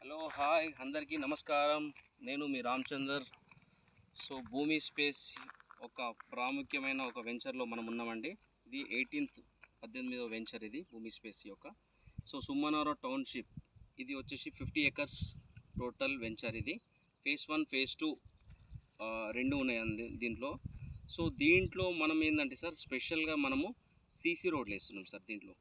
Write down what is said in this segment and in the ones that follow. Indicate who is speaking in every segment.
Speaker 1: Hello hi అందరికీ నమస్కారం. నేను మీ రామచందర్. సో భూమి స్పేస్ ఒక ప్రాముఖ్యమైన ఒక వెంచర్లో మనం ఉన్నామండి. ఇది ఎయిటీన్త్ పద్దెనిమిదవ వెంచర్ ఇది భూమి స్పేస్ యొక్క. So Summanavaram township. ఇది వచ్చేసి ఫిఫ్టీ ఎకర్స్ టోటల్ వెంచర్ ఇది. ఫేజ్ వన్ ఫేజ్ టూ రెండు ఉన్నాయి దీంట్లో. సో దీంట్లో మనం ఏంటంటే సార్ స్పెషల్గా మనము సీసీ రోడ్లు వేస్తున్నాం సార్ దీంట్లో.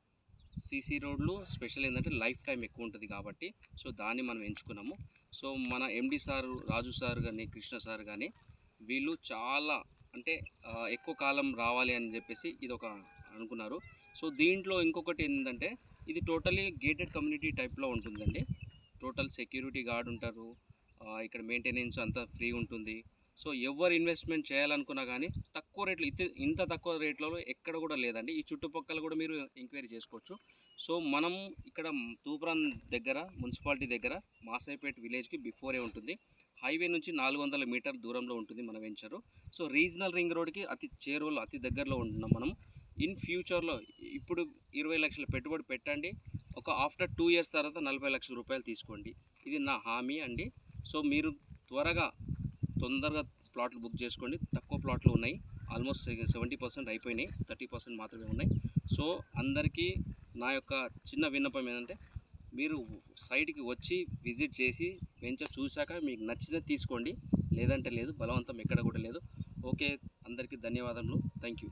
Speaker 1: సీసీ రోడ్లు స్పెషల్ ఏంటంటే లైఫ్ టైం ఎక్కువ ఉంటుంది కాబట్టి సో దాన్ని మనం ఎంచుకున్నాము. సో మన ఎండి సార్ రాజు సార్ కానీ కృష్ణ సార్ కానీ వీళ్ళు చాలా అంటే ఎక్కువ కాలం రావాలి అని చెప్పేసి ఇది ఒక అనుకున్నారు. సో దీంట్లో ఇంకొకటి ఏంటంటే ఇది టోటలీ గేటెడ్ కమ్యూనిటీ టైప్లో ఉంటుందండి. టోటల్ సెక్యూరిటీ గార్డ్ ఉంటారు. ఇక్కడ మెయింటెనెన్స్ అంతా ఫ్రీ ఉంటుంది. సో ఎవరు ఇన్వెస్ట్మెంట్ చేయాలనుకున్నా కానీ తక్కువ రేట్లు ఇంత ఇంత తక్కువ రేట్లలో ఎక్కడ కూడా లేదండి. ఈ చుట్టుపక్కల కూడా మీరు ఎంక్వైరీ చేసుకోవచ్చు. సో మనం ఇక్కడ తూప్రాన్ దగ్గర మున్సిపాలిటీ దగ్గర మాసాయిపేట్ విలేజ్కి బిఫోరే ఉంటుంది. హైవే నుంచి నాలుగు వందల మీటర్ దూరంలో ఉంటుంది మన వెంచరు సో రీజనల్ రింగ్ రోడ్కి అతి చేరువలో అతి దగ్గరలో ఉంటున్నాం మనం. ఇన్ ఫ్యూచర్లో ఇప్పుడు ఇరవై లక్షల పెట్టుబడి పెట్టండి. ఒక ఆఫ్టర్ టూ ఇయర్స్ తర్వాత నలభై లక్షల రూపాయలు తీసుకోండి. ఇది నా హామీ అండి. సో మీరు త్వరగా తొందరగా ప్లాట్లు బుక్ చేసుకోండి. తక్కువ ప్లాట్లు ఉన్నాయి. ఆల్మోస్ట్ సెవెంటీ పర్సెంట్ అయిపోయినాయి. థర్టీ పర్సెంట్ మాత్రమే ఉన్నాయి. సో అందరికీ నా యొక్క చిన్న విన్నపం ఏంటంటే మీరు సైట్కి వచ్చి విజిట్ చేసి వెంచర్ చూశాక మీకు నచ్చినది తీసుకోండి. లేదంటే లేదు బలవంతం ఎక్కడ కూడా లేదు. ఓకే అందరికీ ధన్యవాదములు. Thank you